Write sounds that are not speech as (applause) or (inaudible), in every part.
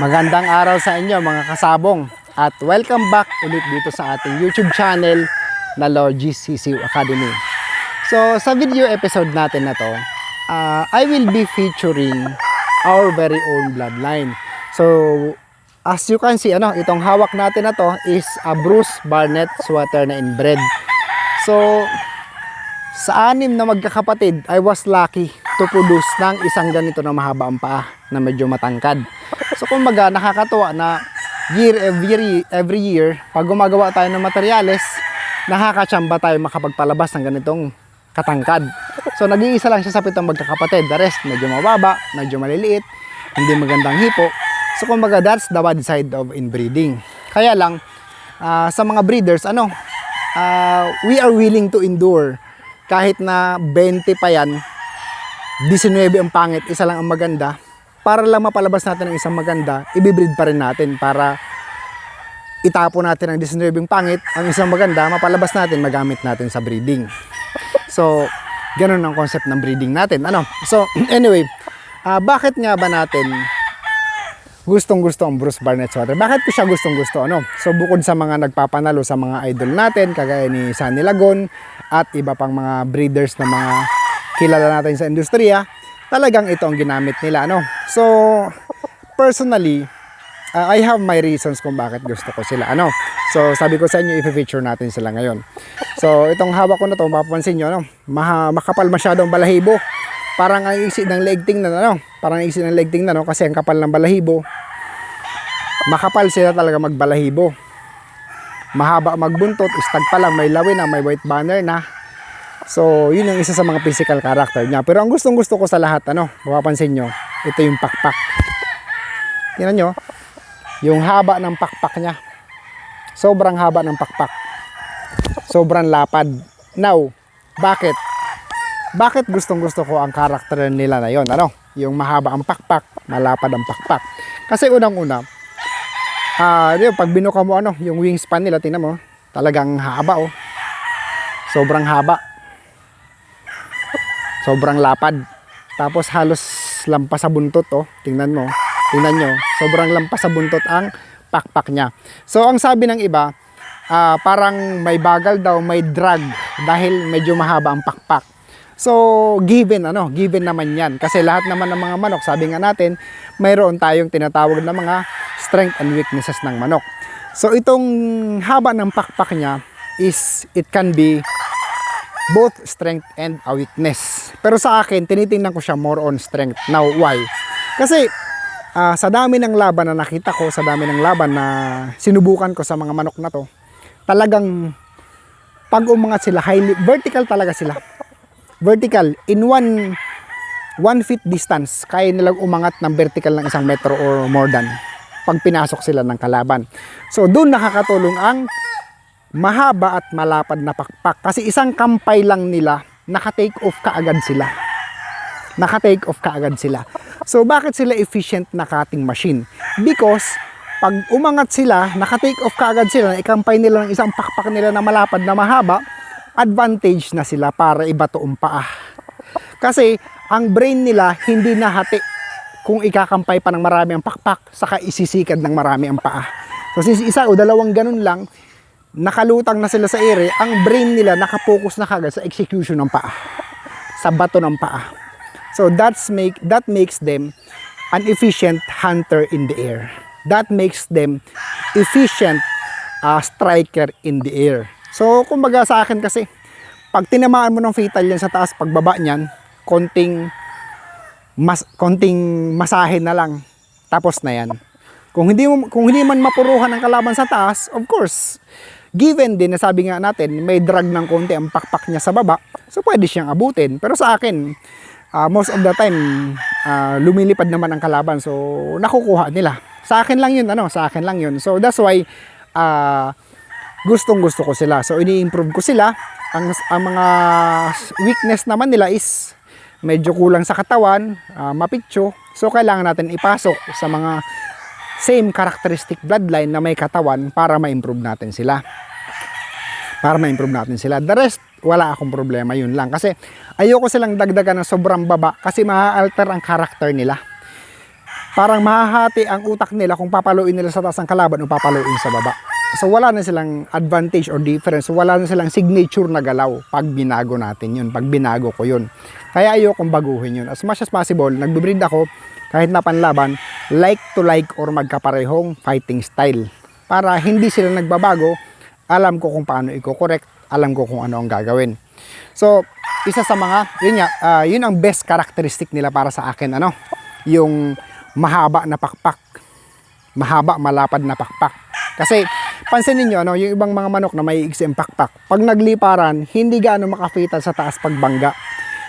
Magandang araw sa inyo mga kasabong at welcome back ulit dito sa ating YouTube channel na Logi CCU Academy. So sa video episode natin na to, uh, I will be featuring our very own bloodline. So as you can see, ano, itong hawak natin na to is a Bruce Barnett sweater na inbred. So sa anim na magkakapatid, I was lucky to produce ng isang ganito na mahaba ang paa na medyo matangkad. So kumbaga nakakatuwa na year every every year pag gumagawa tayo ng materyales, nakakatsamba tayo makapagpalabas ng ganitong katangkad. So nag-iisa lang siya sa pitong magkakapatid. The rest medyo mababa, medyo maliliit, hindi magandang hipo. So kumbaga that's the bad side of inbreeding. Kaya lang ah, sa mga breeders ano, ah, we are willing to endure kahit na 20 pa yan, 19 ang pangit, isa lang ang maganda, para lang mapalabas natin ng isang maganda, ibibreed pa rin natin para itapo natin ang 19 ang pangit, ang isang maganda, mapalabas natin, magamit natin sa breeding. So, ganun ang concept ng breeding natin. Ano? So, (clears throat) anyway, ah, bakit nga ba natin gustong gusto ang Bruce Barnett sweater. Bakit ko siya gustong gusto? Ano? So bukod sa mga nagpapanalo sa mga idol natin, kagaya ni Sunny Lagon at iba pang mga breeders na mga kilala natin sa industriya, talagang ito ang ginamit nila. Ano? So personally, uh, I have my reasons kung bakit gusto ko sila. Ano? So sabi ko sa inyo, i-feature natin sila ngayon. So itong hawak ko na to, mapapansin nyo, ano? Maha, makapal masyado ang balahibo parang ang isi ng leg tingnan ano parang ang isi ng leg tingnan no kasi ang kapal ng balahibo makapal sila talaga magbalahibo mahaba magbuntot istag pa lang may lawin na may white banner na so yun yung isa sa mga physical character niya. Pero ang gustong gusto ko sa lahat ano mapapansin nyo ito yung pakpak. Tingnan nyo yung haba ng pakpak niya. Sobrang haba ng pakpak. Sobrang lapad. Now bakit? Bakit gustong gusto ko ang karakter nila na yon ano? Yung mahaba ang pakpak malapad ang pakpak. Kasi unang una ah uh, pag binuka mo ano yung wingspan nila tingnan mo talagang haba oh. Sobrang haba sobrang lapad. Tapos halos lampas sa buntot oh. Tingnan mo. Tingnan nyo. Sobrang lampas sa buntot ang pakpak niya. So ang sabi ng iba ah, parang may bagal daw may drag dahil medyo mahaba ang pakpak. So, given ano, given naman 'yan. Kasi lahat naman ng mga manok, sabi nga natin, mayroon tayong tinatawag na mga strength and weaknesses ng manok. So, itong haba ng pakpak niya is it can be both strength and a weakness. Pero sa akin, tinitingnan ko siya more on strength. Now, why? Kasi ah, sa dami ng laban na nakita ko, sa dami ng laban na sinubukan ko sa mga manok na to, talagang pag umangat sila, highly vertical talaga sila vertical in one one feet distance kaya nilang umangat ng vertical ng isang metro or more than pag pinasok sila ng kalaban so doon nakakatulong ang mahaba at malapad na pakpak kasi isang kampay lang nila naka-take off kaagad sila naka-take off kaagad sila so bakit sila efficient na cutting machine because pag umangat sila naka-take off kaagad sila ikampay nila ng isang pakpak nila na malapad na mahaba advantage na sila para ibato ang paa. Kasi ang brain nila hindi nahati kung ikakampay pa ng marami ang pakpak saka isisikad ng marami ang paa. So isa o dalawang ganun lang, nakalutang na sila sa ere, ang brain nila nakapokus na kagad sa execution ng paa. Sa bato ng paa. So that's make that makes them an efficient hunter in the air. That makes them efficient uh, striker in the air. So, kumbaga sa akin kasi, pag tinamaan mo ng fatal yan sa taas, pagbaba niyan, konting, mas, konting masahe na lang, tapos na yan. Kung hindi, mo, kung hindi man mapuruhan ang kalaban sa taas, of course, given din na sabi nga natin, may drag ng konti ang pakpak niya sa baba, so pwede siyang abutin. Pero sa akin, uh, most of the time, uh, lumilipad naman ang kalaban, so nakukuha nila. Sa akin lang yun, ano, sa akin lang yun. So that's why, uh, gustong gusto ko sila. So ini-improve ko sila. Ang, ang mga weakness naman nila is medyo kulang sa katawan, uh, mapitso. So kailangan natin ipasok sa mga same characteristic bloodline na may katawan para ma-improve natin sila. Para ma-improve natin sila. The rest, wala akong problema yun lang. Kasi ayoko silang dagdagan ng sobrang baba kasi ma-alter ang character nila. parang mahahati ang utak nila kung papaluin nila sa taas ng kalaban o papaluin sa baba. So wala na silang advantage or difference. Wala na silang signature na galaw pag binago natin yun, pag binago ko yun. Kaya ayokong baguhin yun. As much as possible, nagbe-breed ako kahit na panlaban, like to like or magkaparehong fighting style. Para hindi sila nagbabago, alam ko kung paano i-correct, alam ko kung ano ang gagawin. So, isa sa mga, yun nga, ah, yun ang best characteristic nila para sa akin, ano? Yung mahaba na pakpak. Mahaba, malapad na pakpak. Kasi, pansinin nyo, ano, yung ibang mga manok na may ang pakpak, pag nagliparan, hindi gaano makafital sa taas pagbangga.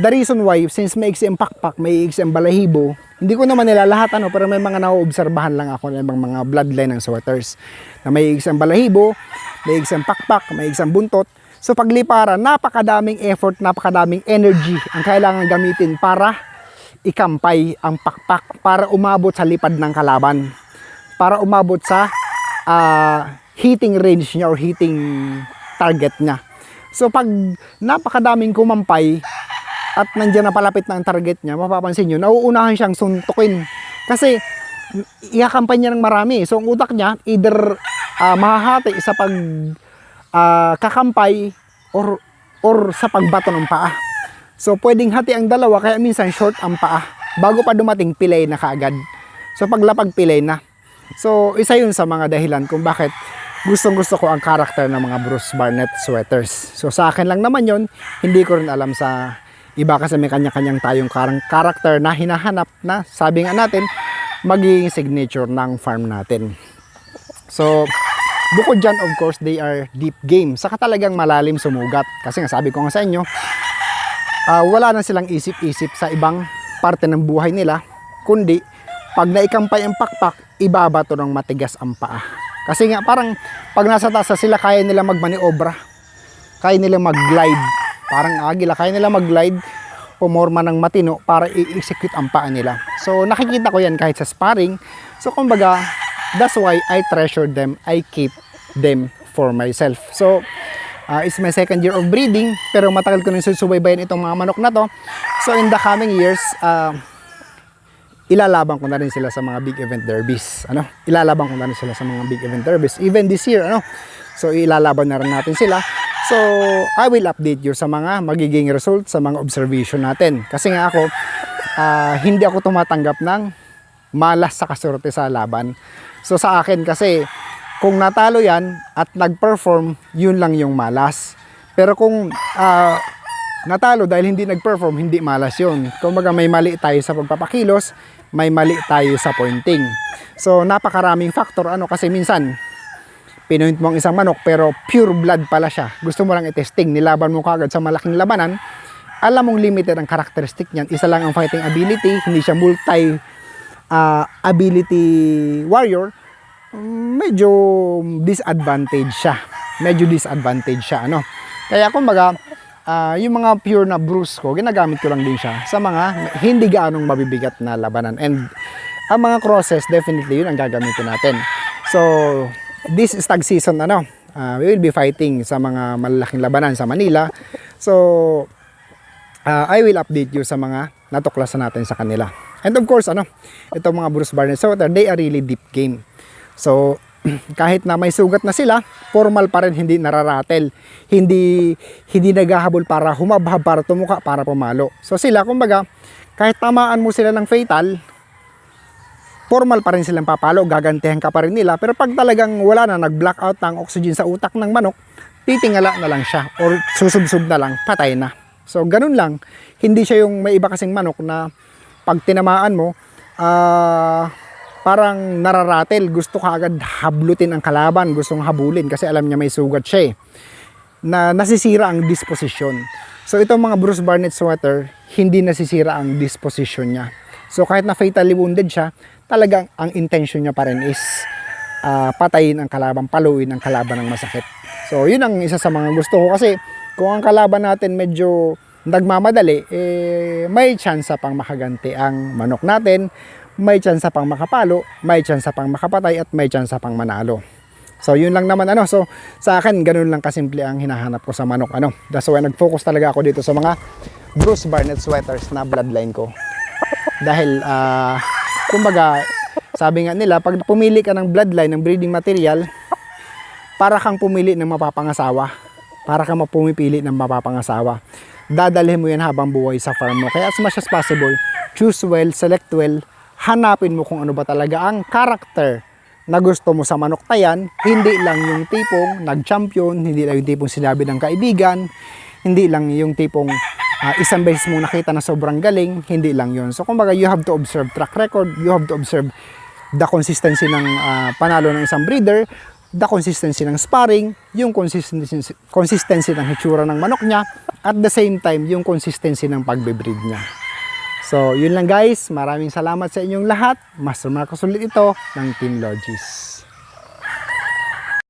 The reason why, since may ang pakpak, may ang balahibo, hindi ko naman nila lahat, ano, pero may mga nauobserbahan lang ako ng mga bloodline ng sweaters na may ang balahibo, may ang pakpak, may ang buntot. So pagliparan, napakadaming effort, napakadaming energy ang kailangan gamitin para ikampay ang pakpak, para umabot sa lipad ng kalaban, para umabot sa ah, hitting range niya or hitting target niya. So pag napakadaming kumampay at nandiyan na palapit na ang target niya, mapapansin nyo, nauunahan siyang suntukin. Kasi iyakampay niya ng marami. So ang utak niya, either ah, mahahati sa pag ah, kakampay or or sa pagbato ng paa. So pwedeng hati ang dalawa kaya minsan short ang paa bago pa dumating pilay na kaagad. So paglapag pilay na. So isa yun sa mga dahilan kung bakit gustong gusto ko ang karakter ng mga Bruce Barnett sweaters. So sa akin lang naman yon hindi ko rin alam sa iba kasi may kanya-kanyang tayong karang karakter na hinahanap na sabi nga natin magiging signature ng farm natin. So, bukod dyan, of course, they are deep game. Saka talagang malalim sumugat. Kasi nga sabi ko nga sa inyo, ah, wala na silang isip-isip sa ibang parte ng buhay nila, kundi pag naikampay ang pakpak, ibabato ng matigas ang paa. Kasi nga parang pag nasa taas na sila, kaya nila magmaniobra. Kaya nila mag-glide. Parang agila, kaya nila mag-glide pumorma ng matino para i-execute ang paa nila. So nakikita ko yan kahit sa sparring. So kumbaga, that's why I treasure them. I keep them for myself. So uh, it's my second year of breeding pero matagal ko nang susubaybayan itong mga manok na to. So in the coming years, uh, ilalaban ko na rin sila sa mga big event derbies. Ano? Ilalaban ko na rin sila sa mga big event derbies. Even this year, ano? So ilalaban na rin natin sila. So I will update you sa mga magiging result sa mga observation natin. Kasi nga ako, ah, hindi ako tumatanggap ng malas sa kasorte sa laban. So sa akin kasi, kung natalo yan at nag-perform, yun lang yung malas. Pero kung ah, natalo dahil hindi nag-perform, hindi malas yun. Kumbaga may mali tayo sa pagpapakilos, may mali tayo sa pointing. So napakaraming factor ano kasi minsan pinuint mo ang isang manok pero pure blood pala siya. Gusto mo lang i-testing, nilaban mo kagad sa malaking labanan. Alam mong limited ang karakteristik niyan. Isa lang ang fighting ability, hindi siya multi ah, ability warrior. Mm, Medyo disadvantage siya. Medyo disadvantage siya, ano. Kaya kumbaga, ah, yung mga pure na bruise ko, ginagamit ko lang din siya sa mga hindi gaanong mabibigat na labanan. And ang mga crosses, definitely yun ang gagamitin natin. So, this is tag season, ano, ah, we will be fighting sa mga malalaking labanan sa Manila. So, ah, I will update you sa mga natuklasan natin sa kanila. And of course, ano, itong mga Bruce Barnes Soter, they are really deep game. So, (clears throat) kahit na may sugat na sila, formal pa rin, hindi nararatel. Hindi, hindi naghahabol para humabhab, para tumuka, para pumalo. So sila, kumbaga, kahit tamaan mo sila ng fatal, formal pa rin silang papalo, gagantihan ka pa rin nila. Pero pag talagang wala na, nag-blackout ng oxygen sa utak ng manok, titingala na lang siya or susubsub na lang, patay na. So ganun lang, hindi siya yung may iba kasing manok na pag tinamaan mo, ah parang nararatel, gusto ka agad hablutin ang kalaban, gustong habulin kasi alam niya may sugat siya eh. Na nasisira ang disposition. So itong mga Bruce Barnett sweater, hindi nasisira ang disposition niya. So kahit na fatally wounded siya, talagang ang intention niya pa rin is ah, patayin ang kalaban, paluin ang kalaban ng masakit. So yun ang isa sa mga gusto ko kasi kung ang kalaban natin medyo nagmamadali, eh, may chance pang makaganti ang manok natin, may chance pang makapalo, may chance pang makapatay at may chance pang manalo. So yun lang naman ano. So sa akin ganun lang kasimple ang hinahanap ko sa manok ano. That's why nag-focus talaga ako dito sa mga Bruce Barnett sweaters na bloodline ko. Dahil ah kumbaga, sabi nga nila, pag pumili ka ng bloodline, ng breeding material, para kang pumili ng mapapangasawa. Para kang mapumipili ng mapapangasawa. Dadalhin mo yan habang buhay sa farm mo. Kaya as much as possible, choose well, select well, hanapin mo kung ano ba talaga ang character na gusto mo sa manok na yan. Hindi lang yung tipong nag-champion, hindi lang yung tipong sinabi ng kaibigan, hindi lang yung tipong ah, isang beses mo nakita na sobrang galing, hindi lang yun. So kumbaga, you have to observe track record, you have to observe the consistency ng ah, panalo ng isang breeder, the consistency ng sparring, yung consistency, consistency ng hitsura ng manok niya, at the same time, yung consistency ng pagbe-breed niya. So, yun lang guys. Maraming salamat sa inyong lahat. Master Marcos ulit ito ng Team Logis.